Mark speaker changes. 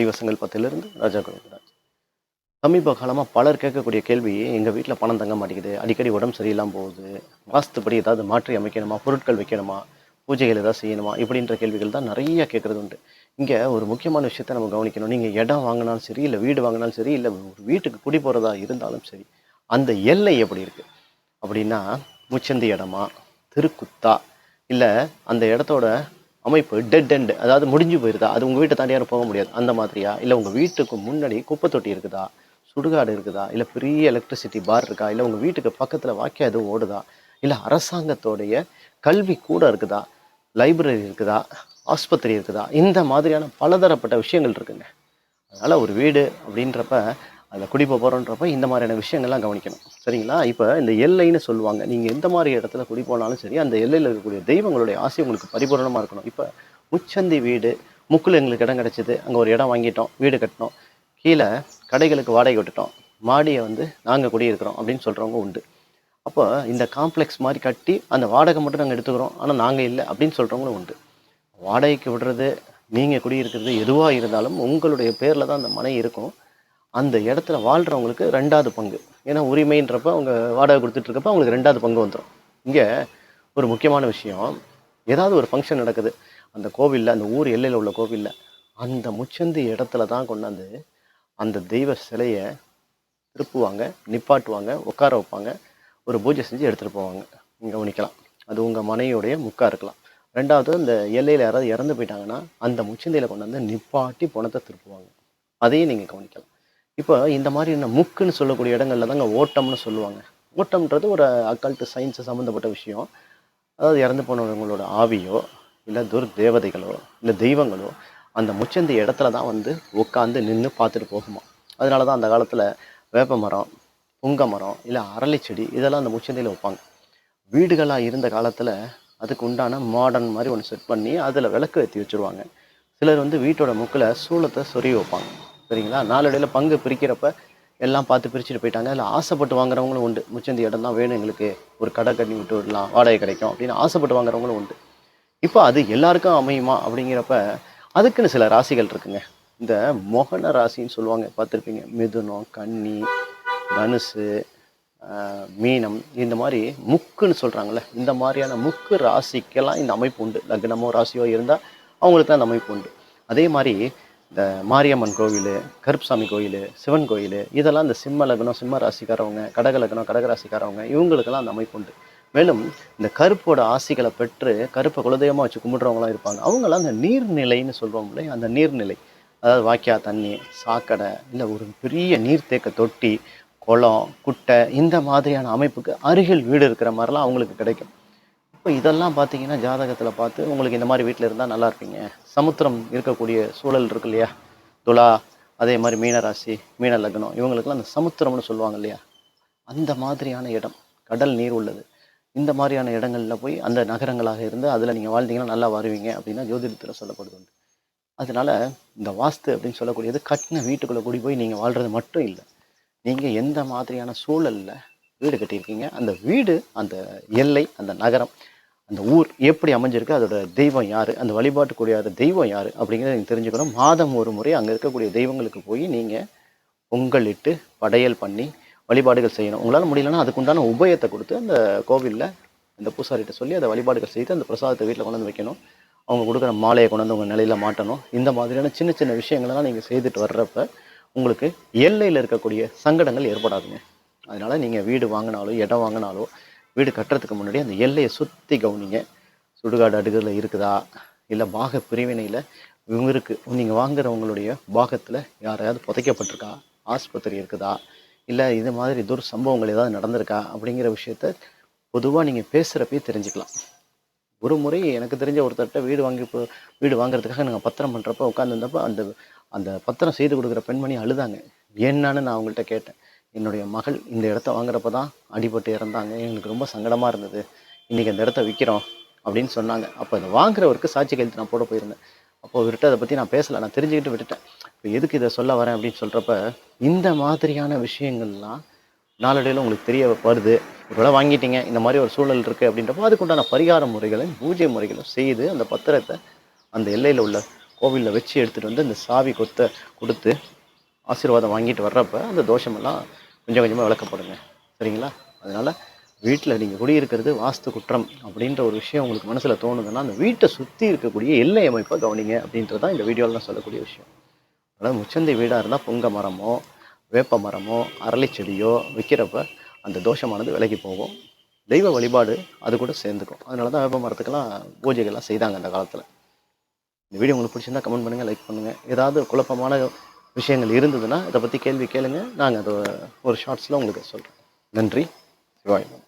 Speaker 1: தெய்வசங்கள் பத்திலிருந்து ராஜா கோவிந்தராஜ் சமீப காலமாக பலர் கேட்கக்கூடிய கேள்வி எங்கள் வீட்டில் பணம் தங்க மாட்டேங்குது அடிக்கடி உடம்பு சரியில்லாமல் போகுது வாஸ்துப்படி ஏதாவது மாற்றி அமைக்கணுமா பொருட்கள் வைக்கணுமா பூஜைகள் ஏதாவது செய்யணுமா இப்படின்ற கேள்விகள் தான் நிறைய கேட்குறது உண்டு. இங்கே ஒரு முக்கியமான விஷயத்தை நம்ம கவனிக்கணும். நீங்கள் இடம் வாங்கினாலும் சரி இல்லை வீடு வாங்கினாலும் சரி இல்லை ஒரு வீட்டுக்கு குடி போகிறதா இருந்தாலும் சரி அந்த எல்லை எப்படி இருக்குது அப்படின்னா முச்சந்தி இடமா திருக்குத்தா இல்லை அந்த இடத்தோட அமைப்பு டெட் எண்டு அதாவது முடிஞ்சு போயிருதா? அது உங்கள் வீட்டை தாண்டி யாரும் போக முடியாது. அந்த மாதிரியா? இல்லை உங்கள் வீட்டுக்கு முன்னாடி குப்பை தொட்டி இருக்குதா? சுடுகாடு இருக்குதா? இல்லை பெரிய எலக்ட்ரிசிட்டி பார் இருக்கா? இல்லை உங்கள் வீட்டுக்கு பக்கத்தில் வாக்கியா எதுவும் ஓடுதா? இல்லை அரசாங்கத்தோடைய கல்வி கூட இருக்குதா? லைப்ரரி இருக்குதா? ஆஸ்பத்திரி இருக்குதா? இந்த மாதிரியான பலதரப்பட்ட விஷயங்கள் இருக்குங்க. அதனால் ஒரு வீடு அப்படின்றப்ப அதில் குடி போகிறோன்றப்ப இந்த மாதிரியான விஷயங்கள்லாம் கவனிக்கணும். சரிங்களா? இப்போ இந்த எல்லைன்னு சொல்லுவாங்க. நீங்கள் எந்த மாதிரி இடத்துல குடி போனாலும் சரி அந்த எல்லையில் இருக்கக்கூடிய தெய்வங்களுடைய ஆசை உங்களுக்கு பரிபூரணமாக இருக்கணும். இப்போ முச்சந்தி வீடு முக்கில் எங்களுக்கு இடம் கிடச்சிது. அங்கே ஒரு இடம் வாங்கிட்டோம் வீடு கட்டினோம். கீழே கடைகளுக்கு வாடகை விட்டுட்டோம். மாடியை வந்து நாங்கள் குடியிருக்கிறோம் அப்படின்னு சொல்கிறவங்க உண்டு. அப்போ இந்த காம்ப்ளெக்ஸ் மாதிரி கட்டி அந்த வாடகை மட்டும் நாங்கள் எடுத்துக்கிறோம். ஆனால் நாங்கள் இல்லை அப்படின்னு சொல்கிறவங்களும் உண்டு. வாடகைக்கு விடுறது நீங்கள் குடியிருக்கிறது எதுவாக இருந்தாலும் உங்களுடைய பேரில் தான் அந்த மனை இருக்கும். அந்த இடத்துல வாழ்கிறவங்களுக்கு ரெண்டாவது பங்கு. ஏன்னா உரிமைன்றப்ப அவங்க வாடகை கொடுத்துட்ருக்கப்ப அவங்களுக்கு ரெண்டாவது பங்கு வந்துடும் இங்கே ஒரு முக்கியமான விஷயம் ஏதாவது ஒரு ஃபங்க்ஷன் நடக்குது. அந்த கோவிலில் அந்த ஊர் எல்லையில் உள்ள கோவிலில் அந்த முச்சந்தி இடத்துல தான் கொண்டாந்து அந்த தெய்வ சிலையை திருப்புவாங்க நிப்பாட்டுவாங்க உட்கார வைப்பாங்க ஒரு பூஜை செஞ்சு எடுத்துகிட்டு போவாங்க. இங்கே கவனிக்கலாம். அது உங்கள் மனைவியுடைய முக்கா இருக்கலாம். ரெண்டாவது இந்த எல்லையில் யாராவது இறந்து போயிட்டாங்கன்னா அந்த முச்சந்தையில் கொண்டாந்து நிப்பாட்டி பணத்தை திருப்புவாங்க. அதையும் நீங்கள் கவனிக்கலாம். இப்போ இந்த மாதிரி என்ன முக்குன்னு சொல்லக்கூடிய இடங்கள்ல தாங்க ஓட்டம்னு சொல்லுவாங்க. ஓட்டம்ன்றது ஒரு அக்கல்ட்டு சயின்ஸு சம்மந்தப்பட்ட விஷயம். அதாவது இறந்து போனவங்களோட ஆவியோ இல்லை துர் தேவதைகளோ இல்லை தெய்வங்களோ அந்த முச்சந்தி இடத்துல தான் வந்து உட்காந்து நின்று பார்த்துட்டு போகுமா. அதனால தான் அந்த காலத்தில் வேப்ப மரம் புங்க மரம் இல்லை அரளி செடி இதெல்லாம் அந்த முச்சந்தியில் வைப்பாங்க. வீடுகளாக இருந்த காலத்தில் அதுக்கு உண்டான மாடர்ன் மாதிரி ஒன்று செட் பண்ணி அதில் விளக்கு ஏற்றி வச்சுருவாங்க. சிலர் வந்து வீட்டோட முக்கில் சூளத்தை சொருகி வைப்பாங்க. சரிங்களா? நாளடையில் பங்கு பிரிக்கிறப்ப எல்லாம் பார்த்து பிரிச்சுட்டு போயிட்டாங்க. அதில் ஆசைப்பட்டு வாங்குறவங்களும் உண்டு. முச்சந்தி இடம் தான் வேணும் எங்களுக்கு. ஒரு கடை கட்டி விட்டு விடலாம் வாடகை கிடைக்கும் அப்படின்னு ஆசைப்பட்டு வாங்குறவங்களும் உண்டு. இப்போ அது எல்லாருக்கும் அமையுமா அப்படிங்கிறப்ப அதுக்குன்னு சில ராசிகள் இருக்குங்க. இந்த மோகன ராசின்னு சொல்லுவாங்க. பார்த்துருப்பீங்க. மிதுனம் கன்னி தனுசு மீனம் இந்த மாதிரி முக்குன்னு சொல்கிறாங்கல்ல இந்த மாதிரியான முக்கு ராசிக்கெல்லாம் இந்த அமைப்பு உண்டு. லக்னமோ ராசியோ இருந்தால் அவங்களுக்கு தான் அந்த அமைப்பு உண்டு. அதே மாதிரி இந்த மாரியம்மன் கோவில் கருப்புசாமி கோயில் சிவன் கோயில் இதெல்லாம் இந்த சிம்ம லக்னம் சிம்ம ராசிக்காரவங்க கடக லக்னம் கடகராசிக்காரவங்க இவங்களுக்கெல்லாம் அந்த அமைப்பு உண்டு. மேலும் இந்த கருப்போட ஆசிகளை பெற்று கருப்பை குலதெய்வமாக வச்சு கும்பிட்றவங்களாம் இருப்பாங்க. அவங்களாம் அந்த நீர்நிலைன்னு சொல்கிறோம் இல்லையா? அந்த நீர்நிலை. அதாவது வாக்கியா தண்ணி சாக்கடை இல்லை ஒரு பெரிய நீர்த்தேக்க தொட்டி குளம் குட்டை இந்த மாதிரியான அமைப்புக்கு அருகில் வீடு இருக்கிற மாதிரிலாம் அவங்களுக்கு கிடைக்கும். இப்போ இதெல்லாம் பார்த்தீங்கன்னா ஜாதகத்தில் பார்த்து உங்களுக்கு இந்த மாதிரி வீட்டில் இருந்தால் நல்லா இருப்பீங்க. சமுத்திரம் இருக்கக்கூடிய சூழல் இருக்கு இல்லையா? துலா அதே மாதிரி மீனராசி மீன லக்னம் இவங்களுக்கெல்லாம் அந்த சமுத்திரம்னு சொல்லுவாங்க இல்லையா? அந்த மாதிரியான இடம் கடல் நீர் உள்ளது. இந்த மாதிரியான இடங்கள்ல போய் அந்த நகரங்களாக இருந்து அதில் நீங்கள் வாழ்ந்தீங்கன்னா நல்லா வருவீங்க அப்படின்னா ஜோதிடத்தில் சொல்லப்படுது. உண்டு அதனால் இந்த வாஸ்து அப்படின்னு சொல்லக்கூடியது கட்டின வீட்டுக்குள்ளே கூடி போய் நீங்கள் வாழ்கிறது மட்டும் இல்லை. நீங்கள் எந்த மாதிரியான சூழல்ல வீடு கட்டியிருக்கீங்க. அந்த வீடு அந்த எல்லை அந்த நகரம் அந்த ஊர் எப்படி அமைஞ்சிருக்கு? அதோட தெய்வம் யார்? அந்த வழிபாட்டுக்குரிய தெய்வம் யார்? அப்படிங்கிறத நீங்கள் தெரிஞ்சுக்கணும். மாதம் ஒரு முறை அங்கே இருக்கக்கூடிய தெய்வங்களுக்கு போய் நீங்கள் பொங்கலிட்டு படையல் பண்ணி வழிபாடுகள் செய்யணும். உங்களால் முடியலன்னா அதுக்குண்டான உபயத்தை கொடுத்து அந்த கோவிலில் இந்த பூசாரிகிட்ட சொல்லி அதை வழிபாடுகள் செய்து அந்த பிரசாதத்தை வீட்டில் கொண்டு வந்து வைக்கணும். அவங்க கொடுக்குற மாலையை கொண்டு வந்து உங்கள் நிலையில் மாட்டணும். இந்த மாதிரியான சின்ன சின்ன விஷயங்களெல்லாம் நீங்கள் செய்துட்டு வர்றப்ப உங்களுக்கு எல்லையில் இருக்கக்கூடிய சங்கடங்கள் ஏற்படாதுங்க. அதனால நீங்கள் வீடு வாங்கினாலோ இடம் வாங்கினாலோ வீடு கட்டுறதுக்கு முன்னாடி அந்த எல்லையை சுற்றி கவனிங்க. சுடுகாடு அடுகளில் இருக்குதா? இல்லை பாக பிரிவினையில் இவருக்கு நீங்கள் வாங்குறவங்களுடைய பாகத்தில் யாரையாவது புதைக்கப்பட்டிருக்கா? ஆஸ்பத்திரி இருக்குதா? இல்லை இது மாதிரி துர் சம்பவங்கள் ஏதாவது நடந்திருக்கா? அப்படிங்கிற விஷயத்த பொதுவாக நீங்கள் பேசுகிறப்பே தெரிஞ்சுக்கலாம். ஒரு முறை எனக்கு தெரிஞ்ச ஒருத்தர்கிட்ட வீடு வாங்கி வீடு வாங்குறதுக்காக நாங்கள் பத்திரம் பண்ணுறப்ப உட்காந்துருந்தப்ப அந்த அந்த பத்திரம் செய்து கொடுக்குற பெண்மணி அழுதாங்க. என்னன்னு நான் அவங்கள்ட்ட கேட்டேன். என்னுடைய மகள் இந்த இடத்த வாங்குறப்ப தான் அடிபட்டு இறந்தாங்க. எங்களுக்கு ரொம்ப சங்கடமாக இருந்தது. இன்றைக்கி அந்த இடத்த விற்கிறோம் அப்படின்னு சொன்னாங்க. அப்போ அதை வாங்குறவருக்கு சாட்சி கையெழுத்து நான் போட போயிருந்தேன். அப்போ அவர்கிட்ட அதை பற்றி நான் பேசலை. நான் தெரிஞ்சுக்கிட்டு விட்டுட்டேன். இப்போ எதுக்கு இதை சொல்ல வரேன் அப்படின்னு சொல்கிறப்ப இந்த மாதிரியான விஷயங்கள்லாம் நாளடைவில் உங்களுக்கு தெரிய வருது. இவ்வளோ வாங்கிட்டீங்க. இந்த மாதிரி ஒரு சூழல் இருக்குது அப்படின்றப்போ அதுக்குண்டான பரிகார முறைகளும் பூஜை முறைகளும் செய்து அந்த பத்திரத்தை அந்த எல்லையில் உள்ள கோவிலில் வச்சு எடுத்துகிட்டு வந்து இந்த சாவி கொத்தை கொடுத்து ஆசீர்வாதம் வாங்கிட்டு வர்றப்ப அந்த தோஷமெல்லாம் கொஞ்சம் கொஞ்சமாக விளக்கப்படுங்க. சரிங்களா? அதனால் வீட்டில் நீங்கள் குடியிருக்கிறது வாஸ்து குற்றம் அப்படின்ற ஒரு விஷயம் உங்களுக்கு மனசில் தோணுதுன்னா அந்த வீட்டை சுற்றி இருக்கக்கூடிய எல்லை அமைப்பை கவனிங்க அப்படின்றது தான் இந்த வீடியோவில் நான் சொல்லக்கூடிய விஷயம். அதாவது முச்சந்தை வீடாக இருந்தால் புங்க மரமோ வேப்ப மரமோ அரளி செடியோ வைக்கிறப்ப அந்த தோஷமானது விலகி போகும். தெய்வ வழிபாடு அது கூட சேர்ந்துக்கும். அதனால தான் வேப்ப மரத்துக்கெல்லாம் பூஜைகள்லாம் செய்தாங்க அந்த காலத்தில். இந்த வீடியோ உங்களுக்கு பிடிச்சிருந்தா கமெண்ட் பண்ணுங்கள் லைக் பண்ணுங்கள் ஏதாவது குழப்பமான விஷயங்கள் இருந்ததுன்னா இதை பற்றி கேள்வி கேளுங்க. நாங்கள் அதை ஒரு ஷார்ட்ஸில் உங்களுக்கு சொல்கிறோம் நன்றி. சிவாயினம்